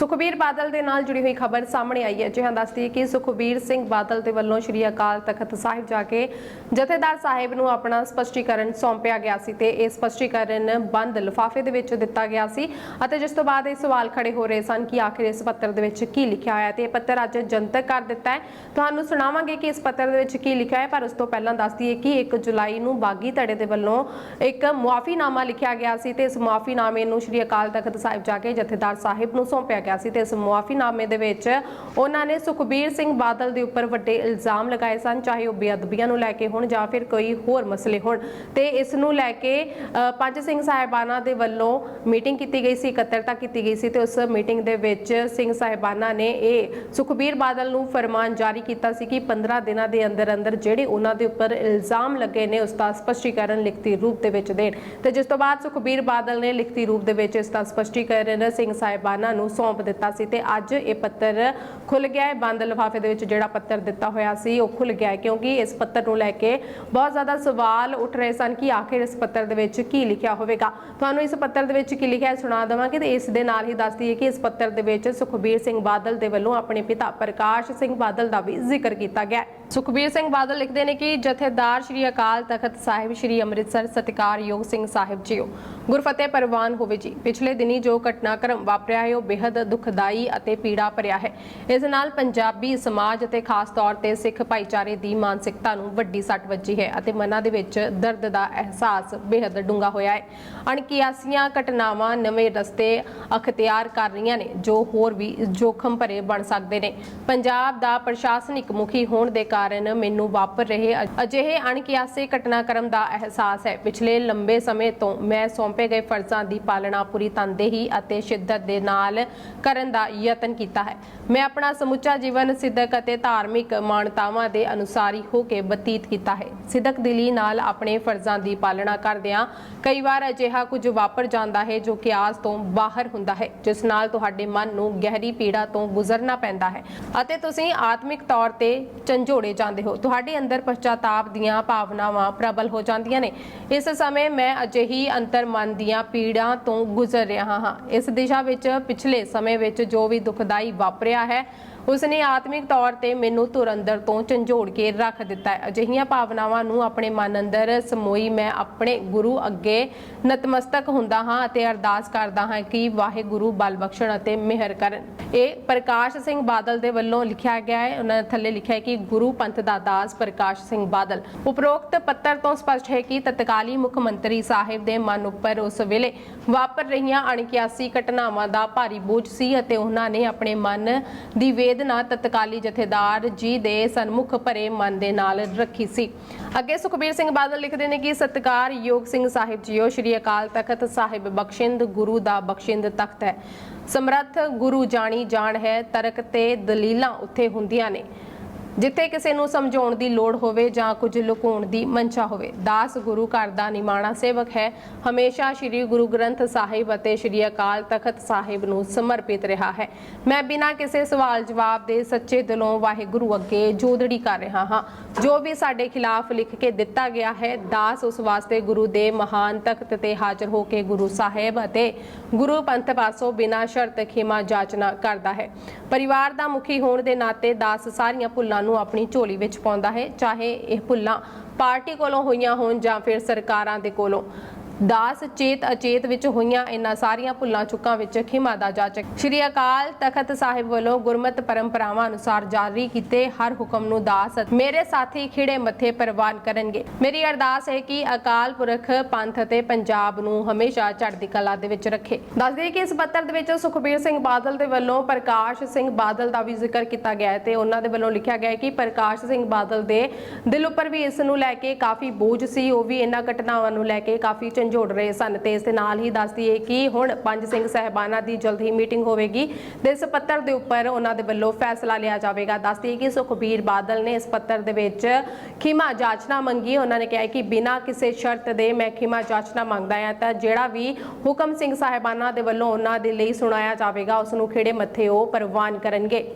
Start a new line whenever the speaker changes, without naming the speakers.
ਸੁਖਬੀਰ ਬਾਦਲ ਦੇ ਨਾਲ ਜੁੜੀ ਹੋਈ ਖਬਰ ਸਾਹਮਣੇ ਆਈ ਹੈ। ਜਿਹਾਂ ਦੱਸਦੀ ਹੈ ਕਿ ਸੁਖਬੀਰ ਸਿੰਘ ਬਾਦਲ ਦੇ ਵੱਲੋਂ ਸ਼੍ਰੀ ਅਕਾਲ ਤਖਤ ਸਾਹਿਬ ਜਾ ਕੇ ਜਥੇਦਾਰ ਸਾਹਿਬ ਨੂੰ ਆਪਣਾ ਸਪਸ਼ਟੀਕਰਨ ਸੌਂਪਿਆ ਗਿਆ ਸੀ ਤੇ ਇਹ ਸਪਸ਼ਟੀਕਰਨ ਬੰਦ ਲਿਫਾਫੇ ਦੇ ਵਿੱਚ ਦਿੱਤਾ ਗਿਆ ਸੀ ਅਤੇ ਜਿਸ ਤੋਂ ਬਾਅਦ ਇਹ ਸਵਾਲ ਖੜੇ ਹੋ ਰਹੇ ਸਨ ਕਿ ਆਖਿਰ ਇਸ ਪੱਤਰ ਦੇ ਵਿੱਚ ਕੀ ਲਿਖਿਆ ਹੋਇਆ ਹੈ ਤੇ ਇਹ ਪੱਤਰ ਅੱਜ ਜਨਤਕ ਕਰ ਦਿੱਤਾ ਹੈ। ਤੁਹਾਨੂੰ ਸੁਣਾਵਾਂਗੇ ਕਿ ਇਸ ਪੱਤਰ ਦੇ ਵਿੱਚ ਕੀ ਲਿਖਿਆ ਹੈ, ਪਰ ਉਸ ਤੋਂ ਪਹਿਲਾਂ ਦੱਸਦੀ ਹੈ ਕਿ 1 ਜੁਲਾਈ ਨੂੰ ਬਾਗੀ ਧੜੇ ਦੇ ਵੱਲੋਂ ਇੱਕ ਮੁਆਫੀਨਾਮਾ ਲਿਖਿਆ ਗਿਆ ਸੀ ਤੇ ਇਸ ਮੁਆਫੀਨਾਮੇ ਨੂੰ ਸ਼੍ਰੀ ਅਕਾਲ ਤਖਤ ਸਾਹਿਬ ਜਾ ਕੇ ਜਥੇਦਾਰ ਸਾਹਿਬ ਨੂੰ ਸੌਂਪਿਆ ਗਿਆ ਸੀ ਤੇ ਇਸ ਮੁਆਫੀਨਾਮੇ ਦੇ ਵਿੱਚ ਉਹਨਾਂ ਨੇ ਸੁਖਬੀਰ ਸਿੰਘ ਬਾਦਲ ਦੇ ਉੱਪਰ ਵੱਡੇ ਇਲਜ਼ਾਮ ਲਗਾਏ ਸਨ, ਚਾਹੇ ਉਹ ਬੇਅਦਬੀਆਂ ਨੂੰ ਲੈ ਕੇ ਹੋਣ ਜਾਂ ਫਿਰ ਕੋਈ ਹੋਰ ਮਸਲੇ ਹੋਣ। ਤੇ ਇਸ ਨੂੰ ਲੈ ਕੇ ਪੰਜ ਸਿੰਘ ਸਾਹਿਬਾਨਾਂ ਦੇ ਵੱਲੋਂ ਮੀਟਿੰਗ ਕੀਤੀ ਗਈ ਸੀ, ਇਕੱਤਰਤਾ ਕੀਤੀ ਗਈ ਸੀ ਤੇ ਉਸ ਮੀਟਿੰਗ ਦੇ ਵਿੱਚ ਸਿੰਘ ਸਾਹਿਬਾਨਾਂ ਨੇ ਇਹ ਸੁਖਬੀਰ ਬਾਦਲ ਨੂੰ ਫਰਮਾਨ ਜਾਰੀ ਕੀਤਾ ਸੀ ਕਿ 15 ਦਿਨਾਂ ਦੇ ਅੰਦਰ ਅੰਦਰ ਜਿਹੜੇ ਉਹਨਾਂ ਦੇ ਉੱਪਰ ਇਲਜ਼ਾਮ ਲੱਗੇ ਨੇ, ਉਸ ਦਾ ਸਪਸ਼ਟੀਕਰਨ ਲਿਖਤੀ ਰੂਪ ਦੇ ਵਿੱਚ ਦੇਣ। ਤੇ ਜਿਸ ਤੋਂ ਬਾਅਦ ਸੁਖਬੀਰ ਬਾਦਲ ਨੇ ਲਿਖਤੀ ਰੂਪ ਦੇ ਵਿੱਚ ਇਸ ਦਾ ਸਪਸ਼ਟੀਕਰਨ ਸਿੰਘ ਸਾਹਿਬਾਨਾਂ ਨੂੰ ਸੌਂਪ ਦਿੱਤਾ ਸੀ ਤੇ ਅੱਜ ਇਹ ਪੱਤਰ ਖੁੱਲ ਗਿਆ ਹੈ। ਬੰਦ ਲਿਫਾਫੇ ਦੇ ਵਿੱਚ ਜਿਹੜਾ ਪੱਤਰ ਦਿੱਤਾ ਹੋਇਆ ਸੀ, ਉਹ ਖੁੱਲ ਗਿਆ ਹੈ ਕਿਉਂਕਿ ਇਸ ਪੱਤਰ ਨੂੰ ਲੈ ਕੇ ਬਹੁਤ ਜ਼ਿਆਦਾ ਸਵਾਲ ਉੱਠ ਰਹੇ ਸਨ ਕਿ ਆਖਿਰ ਇਸ ਪੱਤਰ ਦੇ ਵਿੱਚ ਕੀ ਲਿਖਿਆ ਹੋਵੇਗਾ। ਤੁਹਾਨੂੰ ਇਸ ਪੱਤਰ ਦੇ ਵਿੱਚ ਕੀ ਲਿਖਿਆ ਸੁਣਾ ਦੇਵਾਂਗੇ ਤੇ ਇਸ ਦੇ ਨਾਲ ਹੀ ਦੱਸਦੀ ਹੈ ਕਿ ਇਸ ਪੱਤਰ ਦੇ ਵਿੱਚ ਸੁਖਬੀਰ ਸਿੰਘ ਬਾਦਲ ਦੇ ਵੱਲੋਂ ਆਪਣੇ ਪਿਤਾ ਪ੍ਰਕਾਸ਼ ਸਿੰਘ ਬਾਦਲ ਦਾ ਵੀ ਜ਼ਿਕਰ ਕੀਤਾ ਗਿਆ ਹੈ। ਸੁਖਬੀਰ ਸਿੰਘ ਬਾਦਲ ਲਿਖਦੇ ਨੇ ਕਿ ਜਥੇਦਾਰ ਸ਼੍ਰੀ ਅਕਾਲ ਤਖਤ ਸਾਹਿਬ, ਸ਼੍ਰੀ ਅੰਮ੍ਰਿਤਸਰ ਸਤਿਕਾਰਯੋਗ ਸਿੰਘ ਸਾਹਿਬ ਜੀਓ। ਗੁਰਫਤਿਹ ਪਰਵਾਨ ਹੋਵੇ ਜੀ। ਪਿਛਲੇ ਦਿਨੀ ਜੋ ਘਟਨਾਕ੍ਰਮ ਵਾਪਰਿਆ ਹੈ, ਉਹ ਬੇहद ਦੁਖਦਾਈ ਅਤੇ ਪੀੜਾ ਭਰਿਆ ਹੈ। ਇਸ ਨਾਲ ਪੰਜਾਬੀ ਸਮਾਜ ਅਤੇ ਖਾਸ ਤੌਰ ਤੇ ਸਿੱਖ ਭਾਈਚਾਰੇ ਦੀ ਮਾਨਸਿਕਤਾ ਨੂੰ ਵੱਡੀ ਸੱਟ ਵੱਜੀ ਹੈ ਅਤੇ ਮਨਾਂ ਦੇ ਵਿੱਚ ਦਰਦ ਦਾ ਅਹਿਸਾਸ ਬੇहद ਡੂੰਘਾ ਹੋਇਆ ਹੈ। ਅਣਕਿਆਸੀਆਂ ਘਟਨਾਵਾਂ ਨਵੇਂ ਰਸਤੇ ਅਖਤਿਆਰ ਕਰ ਰਹੀਆਂ ਨੇ, ਜੋ ਹੋਰ ਵੀ ਜੋਖਮ ਭਰੇ ਬਣ ਸਕਦੇ ਨੇ। ਪੰਜਾਬ ਦਾ ਪ੍ਰਸ਼ਾਸਨਿਕ ਮੁਖੀ ਹੋਣ ਦੇ ਕਾਰਨ ਮੈਨੂੰ ਵਾਪਰ ਰਹੇ ਅਜਿਹੇ ਅਣਕਿਆਸੇ ਘਟਨਾਕ੍ਰਮ ਦਾ ਅਹਿਸਾਸ ਹੈ। ਪਿਛਲੇ ਲੰਬੇ ਸਮੇਂ ਤੋਂ ਮੈਂ ਸੌਂਪੇ ਗਏ ਫਰਜ਼ਾਂ ਦੀ ਪਾਲਣਾ ਪੂਰੀ ਤਨਦੇਹੀ ਅਤੇ ਸ਼ਿੱਦਤ ਦੇ ਨਾਲ ਕਰਨ ਦਾ ਯਤਨ ਕੀਤਾ ਹੈ। ਮੈਂ ਆਪਣਾ ਸਮੁੱਚਾ ਜੀਵਨ ਸਿੱਧਕ ਅਤੇ ਧਾਰਮਿਕ ਮਾਨਤਾਵਾਂ ਦੇ ਅਨੁਸਾਰੀ ਹੋ ਕੇ ਬਤੀਤ ਕੀਤਾ ਹੈ। ਸਿੱਧਕ ਦਿਲੀ ਨਾਲ ਆਪਣੇ ਫਰਜ਼ਾਂ ਦੀ ਪਾਲਣਾ ਕਰਦਿਆਂ ਕਈ ਵਾਰ ਅਜਿਹਾ ਕੁਝ ਵਾਪਰ ਜਾਂਦਾ ਹੈ ਜੋ ਕਿ ਆਸ ਤੋਂ ਬਾਹਰ ਹੁੰਦਾ ਹੈ, ਜਿਸ ਨਾਲ ਤੁਹਾਡੇ ਮਨ ਨੂੰ ਗਹਿਰੀ ਪੀੜਾ ਤੋਂ ਗੁਜ਼ਰਨਾ ਪੈਂਦਾ ਹੈ ਅਤੇ ਤੁਸੀਂ ਆਤਮਿਕ ਤੌਰ ਤੇ ਝੰਜੋੜੇ ਜਾਂਦੇ ਹੋ। ਤੁਹਾਡੇ ਅੰਦਰ ਪਛਤਾਤਾਪ ਦੀਆਂ ਭਾਵਨਾਵਾਂ ਪ੍ਰਬਲ ਹੋ ਜਾਂਦੀਆਂ ਨੇ। ਇਸ ਸਮੇਂ ਮੈਂ ਅਜਿਹੀ ਅੰਤਰ ਮਨ ਦੀਆਂ ਪੀੜਾਂ ਤੋਂ ਗੁਜ਼ਰ ਰਿਹਾ ਹਾਂ। ਇਸ ਦਿਸ਼ਾ ਵਿੱਚ ਪਿਛਲੇ ਸਮੇਂ ਵਿੱਚ ਜੋ ਵੀ ਦੁਖਦਾਈ ਵਾਪਰਿਆ ਹੈ ਉਸਨੇ ਆਤਮਿਕ ਤੌਰ ਤੇ ਮੈਨੂੰ ਧੁਰ ਅੰਦਰ ਤੋਂ ਝੰਜੋੜ ਕੇ ਰੱਖ ਦਿੱਤਾ। ਹੈ ਅਜਿਹੀਆਂ ਭਾਵਨਾਵਾਂ ਨੂੰ ਆਪਣੇ ਮਨ ਅੰਦਰ ਸਮੋਈ ਮੈਂ ਆਪਣੇ ਗੁਰੂ ਅੱਗੇ ਨਤਮਸਤਕ ਹੁੰਦਾ ਹਾਂ ਅਤੇ ਅਰਦਾਸ ਕਰਦਾ ਹਾਂ ਕਿ ਵਾਹਿਗੁਰੂ ਬਲ ਬਖਸ਼ਣ ਅਤੇ ਮਿਹਰ ਕਰਨ। ਇਹ ਪ੍ਰਕਾਸ਼ ਸਿੰਘ ਬਾਦਲ ਦੇ ਵੱਲੋਂ ਲਿਖਿਆ ਗਿਆ ਹੈ। ਉਹਨਾਂ ਥੱਲੇ ਲਿਖਿਆ ਹੈ ਕਿ ਗੁਰੂ ਪੰਥ ਦਾ ਦਾਸ ਪ੍ਰਕਾਸ਼ ਸਿੰਘ ਬਾਦਲ। ਉਪਰੋਕਤ ਪੱਤਰ ਤੋਂ ਸਪਸ਼ਟ ਹੈ ਕਿ ਤਤਕਾਲੀ ਮੁੱਖ ਮੰਤਰੀ ਸਾਹਿਬ ਦੇ ਮਨ ਉੱਪਰ ਉਸ ਵੇਲੇ ਵਾਪਰ ਰਹੀਆਂ ਅਣਕਿਆਸੀ ਘਟਨਾਵਾਂ ਦਾ ਭਾਰੀ ਬੋਝ ਸੀ ਅਤੇ ਉਹਨਾਂ ਨੇ ਆਪਣੇ ਮਨ ਦੀ ਵੇਦਨਾ ਤਤਕਾਲੀ ਜਥੇਦਾਰ ਜੀ ਦੇ ਸਨਮੁਖ ਭਰੇ ਮਨ ਦੇ ਨਾਲ ਰੱਖੀ ਸੀ। ਅੱਗੇ ਸੁਖਬੀਰ ਸਿੰਘ ਬਾਦਲ ਲਿਖਦੇ ਨੇ ਕਿ ਸਤਿਕਾਰਯੋਗ ਸਿੰਘ ਸਾਹਿਬ ਜੀਓ, ਸ਼੍ਰੀ ਅਕਾਲ ਤਖਤ ਸਾਹਿਬ ਬਖਸ਼ਿੰਦ, ਗੁਰੂ ਦਾ ਬਖਸ਼ਿੰਦ ਤਖਤ ਹੈ। ਸਮਰੱਥ ਗੁਰੂ ਜਾਣੀ ਜਾਣ ਹੈ, ਤਰਕ ਤੇ ਦਲੀਲਾਂ ਉੱਥੇ ਹੁੰਦੀਆਂ ਨੇ। ਜਿੱਥੇ ਕਿਸੇ ਨੂੰ ਸਮਝਾਉਣ ਦੀ ਲੋੜ ਹੋਵੇ ਜਾਂ ਕੁਝ ਲੁਕਾਉਣ ਦੀ ਮਨਸ਼ਾ ਹੋਵੇ। ਦਾਸ ਗੁਰੂ ਘਰ ਦਾ ਨਿਮਾਣਾ ਸੇਵਕ ਹੈ। ਹਮੇਸ਼ਾ ਸ੍ਰੀ ਗੁਰੂ ਗ੍ਰੰਥ ਸਾਹਿਬ ਅਤੇ ਸ੍ਰੀ ਅਕਾਲ ਤਖਤ ਸਾਹਿਬ ਨੂੰ ਸਮਰਪਿਤ ਰਿਹਾ ਹੈ। ਮੈਂ ਬਿਨਾਂ ਕਿਸੇ ਸਵਾਲ ਜਵਾਬ ਦੇ ਸੱਚੇ ਦਿਲੋਂ ਵਾਹਿਗੁਰੂ ਅੱਗੇ ਜੋਦੜੀ ਕਰ ਰਿਹਾ ਹਾਂ। ਜੋ ਵੀ ਸਾਡੇ ਖਿਲਾਫ ਲਿਖ ਕੇ ਦਿੱਤਾ ਗਿਆ ਹੈ, ਦਾਸ ਉਸ ਵਾਸਤੇ ਗੁਰੂ ਦੇ ਮਹਾਨ ਤਖਤ ਤੇ ਹਾਜ਼ਰ ਹੋ ਕੇ ਗੁਰੂ ਸਾਹਿਬ ਅਤੇ ਗੁਰੂ ਪੰਥ ਪਾਸੋਂ ਬਿਨਾਂ ਸ਼ਰਤ ਖਿਮਾ ਜਾਚਨਾ ਕਰਦਾ ਹੈ। ਪਰਿਵਾਰ ਦਾ ਮੁਖੀ ਹੋਣ ਦੇ ਨਾਤੇ ਦਾਸ ਸਾਰੀਆਂ ਭੁੱਲਾਂ ਨੂੰ ਆਪਣੀ ਝੋਲੀ ਵਿੱਚ ਪਾਉਂਦਾ ਹੈ, ਚਾਹੇ ਇਹ ਭੁੱਲਾਂ ਪਾਰਟੀ ਕੋਲੋਂ ਹੋਈਆਂ ਹੋਣ ਜਾਂ ਫਿਰ ਸਰਕਾਰਾਂ ਦੇ ਕੋਲੋਂ। ਦਾਸ ਚੇਤ ਅਚੇਤ ਵਿੱਚ ਹੋਈਆਂ ਇਹਨਾਂ ਸਾਰੀਆਂ ਭੁੱਲਾਂ ਚੁੱਕਾਂ ਵਿੱਚ ਖਿਮਾ ਦਾ ਜਾਚਕ। ਸ਼੍ਰੀ ਅਕਾਲ ਤਖਤ ਸਾਹਿਬ ਵੱਲੋਂ ਗੁਰਮਤ ਪਰੰਪਰਾਵਾਂ ਅਨੁਸਾਰ ਜਾਰੀ ਕੀਤੇ ਹਰ ਹੁਕਮ ਨੂੰ ਦਾਸ ਮੇਰੇ ਸਾਥੀ ਖਿੜੇ ਮੱਥੇ ਪ੍ਰਵਾਨ ਕਰਨਗੇ। ਮੇਰੀ ਅਰਦਾਸ ਹੈ ਕਿ ਅਕਾਲ ਪੁਰਖ ਪੰਥ ਅਤੇ ਪੰਜਾਬ ਨੂੰ ਹਮੇਸ਼ਾ ਚੜ੍ਹਦੀ ਕਲਾ ਦੇ ਵਿੱਚ ਰੱਖੇ। ਦੱਸ ਦਈਏ ਕਿ ਇਸ ਪੱਤਰ ਦੇ ਵਿੱਚ ਸੁਖਬੀਰ ਸਿੰਘ ਬਾਦਲ ਦੇ ਵੱਲੋਂ ਪ੍ਰਕਾਸ਼ ਸਿੰਘ ਬਾਦਲ ਦਾ ਵੀ ਜ਼ਿਕਰ ਕੀਤਾ ਗਿਆ ਹੈ ਤੇ ਉਹਨਾਂ ਦੇ ਵੱਲੋਂ ਲਿਖਿਆ ਗਿਆ ਹੈ ਕਿ ਪ੍ਰਕਾਸ਼ ਸਿੰਘ ਬਾਦਲ ਦੇ ਦਿਲ ਉੱਪਰ ਵੀ ਇਸ ਨੂੰ ਲੈ ਕੇ ਕਾਫੀ ਬੋਝ ਸੀ, ਉਹ ਵੀ ਇਹਨਾਂ ਘਟਨਾਵਾਂ ਨੂੰ ਲੈ ਕੇ ਕਾਫੀ ਝੰਜੋੜ ਰਹੇ ਸਨ ਤੇ ਇਸ ਦੇ ਨਾਲ ਹੀ ਦੱਸਦੀ ਹੈ ਕਿ ਹੁਣ ਪੰਜ ਸਿੰਘ ਸਹਿਬਾਨਾਂ ਦੀ ਜਲਦ ਹੀ ਮੀਟਿੰਗ ਹੋਵੇਗੀ। ਤੇ ਇਸ ਪੱਤਰ ਦੇ ਉੱਪਰ ਉਹਨਾਂ ਦੇ ਵੱਲੋਂ ਫੈਸਲਾ ਲਿਆ ਜਾਵੇਗਾ। ਦੱਸਦੀ ਹੈ ਕਿ ਸੁਖਬੀਰ ਬਾਦਲ ਨੇ ਇਸ ਪੱਤਰ ਦੇ ਵਿੱਚ ਖਿਮਾ ਜਾਚਨਾ ਮੰਗੀ। ਉਹਨਾਂ ਨੇ ਕਿਹਾ ਕਿ ਬਿਨਾਂ ਕਿਸੇ ਸ਼ਰਤ ਦੇ ਮੈਂ ਖਿਮਾ ਜਾਚਨਾ ਮੰਗਦਾ ਹਾਂ ਤਾਂ ਜਿਹੜਾ ਵੀ ਹੁਕਮ ਸਿੰਘ ਸਾਹਿਬਾਨਾਂ ਦੇ ਵੱਲੋਂ ਉਹਨਾਂ ਦੇ ਲਈ ਸੁਣਾਇਆ ਜਾਵੇਗਾ ਉਸ ਨੂੰ ਖੇੜੇ ਮੱਥੇ ਉਹ ਪ੍ਰਵਾਨ ਕਰਨਗੇ।